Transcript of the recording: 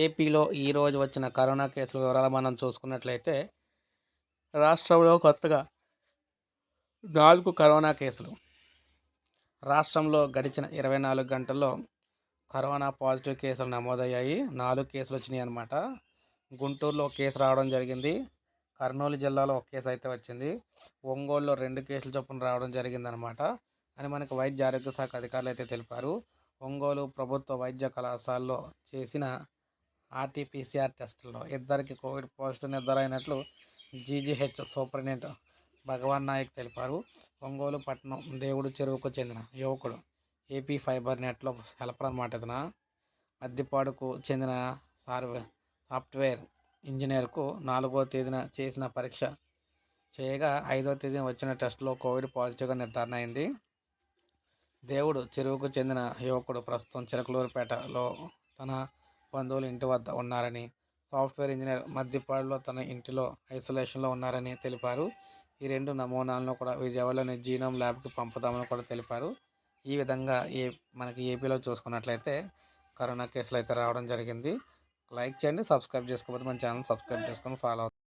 ఏపీలో ఈరోజు వచ్చిన కరోనా కేసుల వివరాలు మనం చూసుకున్నట్లయితే రాష్ట్రంలో కొత్తగా నాలుగు కరోనా కేసులు. రాష్ట్రంలో గడిచిన ఇరవై నాలుగు గంటల్లో కరోనా పాజిటివ్ కేసులు నమోదయ్యాయి. నాలుగు కేసులు వచ్చినాయి అనమాట గుంటూరులో కేసు రావడం జరిగింది. కర్నూలు జిల్లాలో ఒక కేసు అయితే వచ్చింది. ఒంగోలులో రెండు కేసులు చొప్పున రావడం జరిగిందనమాట అని మనకు వైద్య ఆరోగ్య శాఖ అధికారులు అయితే తెలిపారు. ఒంగోలు ప్రభుత్వ వైద్య కళాశాలలో చేసిన ఆర్టీపీసీఆర్ టెస్టుల్లో ఇద్దరికి కోవిడ్ పాజిటివ్ నిర్ధారైనట్లు జీజీహెచ్ సూపరింటెండెంట్ భగవాన్ నాయక్ తెలిపారు. ఒంగోలు పట్టణం దేవుడు చెరువుకు చెందిన యువకుడు ఏపీ ఫైబర్ నెట్లో హెల్పర్ అనమాట ఇతన. అద్దెపాడుకు చెందిన సార్వే సాఫ్ట్వేర్ ఇంజనీర్కు నాలుగో తేదీన చేసిన పరీక్ష చేయగా ఐదో తేదీన వచ్చిన టెస్ట్లో కోవిడ్ పాజిటివ్గా నిర్ధారణ అయింది. దేవుడు చెరువుకు చెందిన యువకుడు ప్రస్తుతం చిలకలూరుపేటలో తన బంధువులు ఇంటి వద్ద ఉన్నారని సాఫ్ట్వేర్ ఇంజనీర్ మద్దిపాడులో తన ఇంటిలో ఐసోలేషన్లో ఉన్నారని తెలిపారు. ఈ రెండు నమూనాలను కూడా విజయవాడలోని జీనోమ్ ల్యాబ్కి పంపుతామని కూడా తెలిపారు. ఈ విధంగా ఏ మనకి ఏపీలో చూసుకున్నట్లయితే కరోనా కేసులు అయితే రావడం జరిగింది. లైక్ చేయండి సబ్స్క్రైబ్ చేసుకోకపోతే మన ఛానల్ సబ్స్క్రైబ్ చేసుకొని ఫాలో